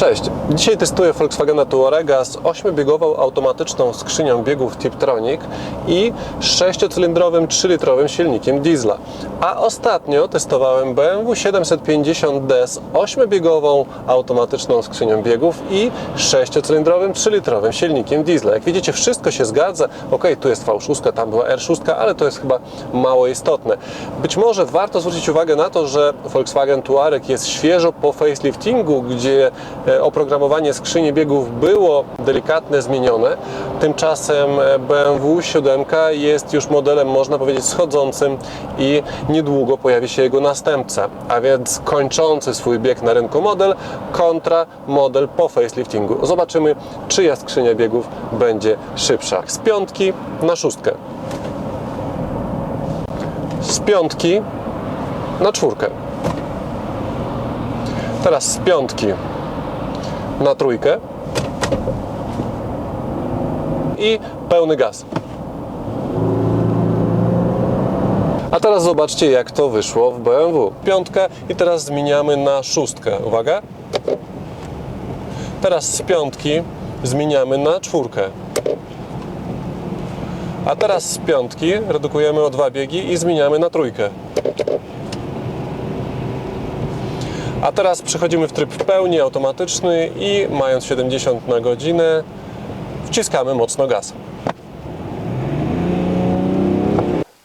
Cześć, dzisiaj testuję Volkswagena Touarega z 8-biegową automatyczną skrzynią biegów Tiptronic i 6-cylindrowym 3-litrowym silnikiem diesla. A ostatnio testowałem BMW 750D z 8-biegową automatyczną skrzynią biegów i 6-cylindrowym 3-litrowym silnikiem diesla. Jak widzicie wszystko się zgadza, ok, tu jest V6, tam była R6, ale to jest chyba mało istotne. Być może warto zwrócić uwagę na to, że Volkswagen Touareg jest świeżo po faceliftingu, gdzie oprogramowanie skrzyni biegów było delikatnie zmienione. Tymczasem e, BMW 7 jest już modelem, można powiedzieć, schodzącym i niedługo pojawi się jego następca, a więc kończący swój bieg na rynku model kontra model po faceliftingu. Zobaczymy, czyja skrzynia biegów będzie szybsza. Z piątki na szóstkę. Z piątki na czwórkę. Teraz z piątki na trójkę i pełny gaz. A teraz zobaczcie, jak to wyszło w BMW. Piątka i teraz zmieniamy na szóstkę. Uwaga. Teraz z piątki zmieniamy na czwórkę. A teraz z piątki redukujemy o dwa biegi i zmieniamy na trójkę. A teraz przechodzimy w tryb pełni automatyczny i mając 70 na godzinę wciskamy mocno gaz.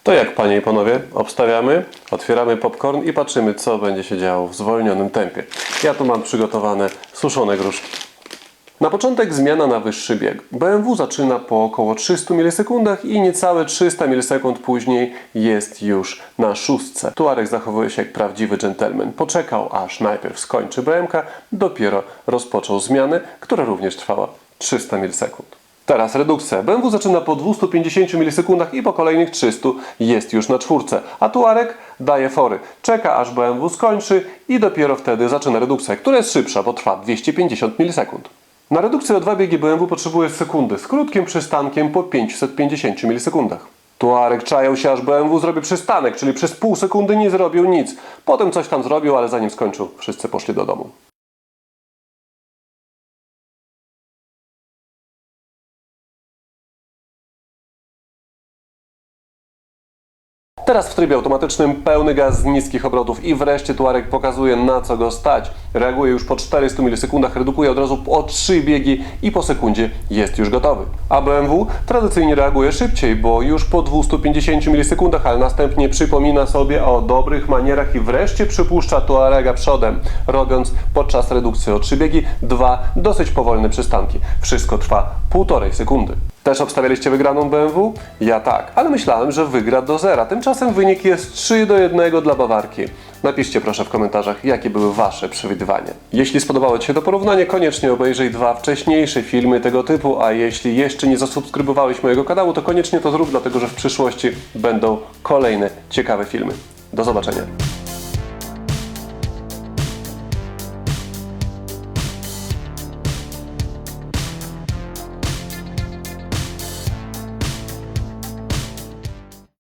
To jak panie i panowie, obstawiamy, otwieramy popcorn i patrzymy co będzie się działo w zwolnionym tempie. Ja tu mam przygotowane suszone gruszki. Na początek zmiana na wyższy bieg. BMW zaczyna po około 300 milisekundach i niecałe 300 milisekund później jest już na szóstce. Tuareg zachowuje się jak prawdziwy dżentelmen. Poczekał aż najpierw skończy BMK, dopiero rozpoczął zmianę, która również trwała 300 milisekund. Teraz redukcja. BMW zaczyna po 250 milisekundach i po kolejnych 300 jest już na czwórce, a Tuareg daje fory. Czeka aż BMW skończy i dopiero wtedy zaczyna redukcja, która jest szybsza, bo trwa 250 milisekund. Na redukcję o dwa biegi BMW potrzebuje sekundy z krótkim przystankiem po 550 milisekundach. Tuareg czajał się aż BMW zrobi przystanek, czyli przez pół sekundy nie zrobił nic. Potem coś tam zrobił, ale zanim skończył, wszyscy poszli do domu. Teraz w trybie automatycznym pełny gaz z niskich obrotów i wreszcie Tuareg pokazuje na co go stać. Reaguje już po 400 milisekundach, redukuje od razu o 3 biegi i po sekundzie jest już gotowy. A BMW tradycyjnie reaguje szybciej, bo już po 250 milisekundach, ale następnie przypomina sobie o dobrych manierach i wreszcie przypuszcza Tuarega przodem, robiąc podczas redukcji o 3 biegi dwa dosyć powolne przystanki. Wszystko trwa półtorej sekundy. Też obstawialiście wygraną BMW? Ja tak, ale myślałem, że wygra do zera. Tymczasem wynik jest 3 do 1 dla Bawarki. Napiszcie proszę w komentarzach, jakie były Wasze przewidywania. Jeśli spodobało Ci się to porównanie, koniecznie obejrzyj dwa wcześniejsze filmy tego typu, a jeśli jeszcze nie zasubskrybowałeś mojego kanału, to koniecznie to zrób, dlatego że w przyszłości będą kolejne ciekawe filmy. Do zobaczenia.